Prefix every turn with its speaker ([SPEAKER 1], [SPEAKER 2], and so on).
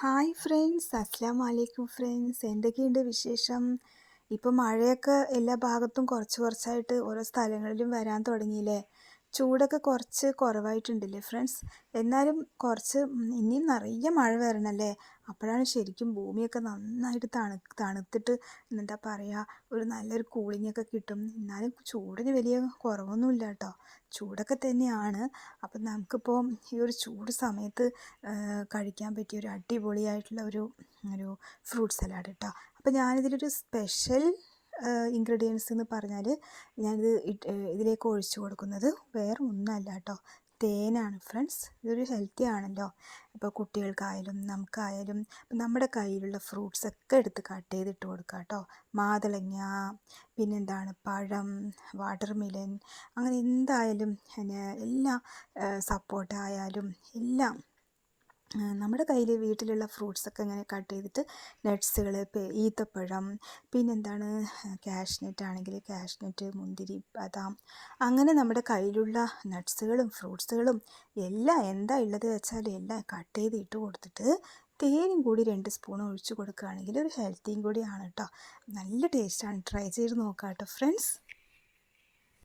[SPEAKER 1] Hi friends അസ്സാം വലൈക്കും friends എന്തൊക്കെയുണ്ട് വിശേഷം? ഇപ്പോൾ മഴയൊക്കെ എല്ലാ ഭാഗത്തും കുറച്ച് കുറച്ചായിട്ട് ഓരോ സ്ഥലങ്ങളിലും വരാൻ തുടങ്ങിയില്ലേ? ചൂടൊക്കെ കുറച്ച് കുറവായിട്ടുണ്ടല്ലേ ഫ്രണ്ട്സ്? എന്നാലും കുറച്ച് ഇനിയും നിറയെ മഴ വരണല്ലേ? അപ്പോഴാണ് ശരിക്കും ഭൂമിയൊക്കെ നന്നായിട്ട് തണു തണുത്തിട്ട് എന്താ പറയുക ഒരു നല്ലൊരു കൂളിംഗ് ഒക്കെ കിട്ടും. എന്നാലും ചൂടിന് വലിയ കുറവൊന്നുമില്ല കേട്ടോ. ചൂടൊക്കെ തന്നെയാണ്. അപ്പം നമുക്കിപ്പോൾ ഈ ഒരു ചൂട് സമയത്ത് കഴിക്കാൻ പറ്റിയ ഒരു അടിപൊളിയായിട്ടുള്ള ഒരു ഒരു ഫ്രൂട്ട് സലാഡ് കേട്ടോ അപ്പോൾ ഞാനിതിലൊരു സ്പെഷ്യൽ ഇൻഗ്രീഡിയൻസ് എന്ന് പറഞ്ഞാൽ ഞാനിത് ഇതിലേക്ക് ഒഴിച്ചു കൊടുക്കുന്നത് വേറെ ഒന്നുമല്ല കേട്ടോ. തേനാണ് ഫ്രണ്ട്സ് ഇതൊരു ഹെൽത്തി ആണല്ലോ. ഇപ്പോൾ കുട്ടികൾക്കായാലും നമുക്കായാലും നമ്മുടെ കയ്യിലുള്ള ഫ്രൂട്ട്സ് ഒക്കെ എടുത്ത് കട്ട് ചെയ്തിട്ട് കൊടുക്കുക കേട്ടോ. മാതളങ്ങ പിന്നെന്താണ് പഴം വാട്ടർ മിലൻ അങ്ങനെ എന്തായാലും എല്ലാ സപ്പോർട്ടായാലും എല്ലാം നമ്മുടെ കയ്യിൽ വീട്ടിലുള്ള ഫ്രൂട്ട്സൊക്കെ ഇങ്ങനെ കട്ട് ചെയ്തിട്ട് നട്ട്സുകൾ ഈത്തപ്പഴം പിന്നെന്താണ് കാഷ്നട്ട് ആണെങ്കിൽ കാഷ്നട്ട് മുന്തിരി ബദാം അങ്ങനെ നമ്മുടെ കയ്യിലുള്ള നട്ട്സുകളും ഫ്രൂട്ട്സുകളും എല്ലാം എന്താ ഉള്ളത് വെച്ചാൽ എല്ലാം കട്ട് ചെയ്ത് ഇട്ട് കൊടുത്തിട്ട് തേനും കൂടി രണ്ട് സ്പൂൺ ഒഴിച്ച് കൊടുക്കുകയാണെങ്കിൽ ഒരു ഹെൽത്തിയും കൂടിയാണ് കേട്ടോ നല്ല ടേസ്റ്റാണ്. ട്രൈ ചെയ്ത് നോക്കാം കേട്ടോ ഫ്രണ്ട്സ്.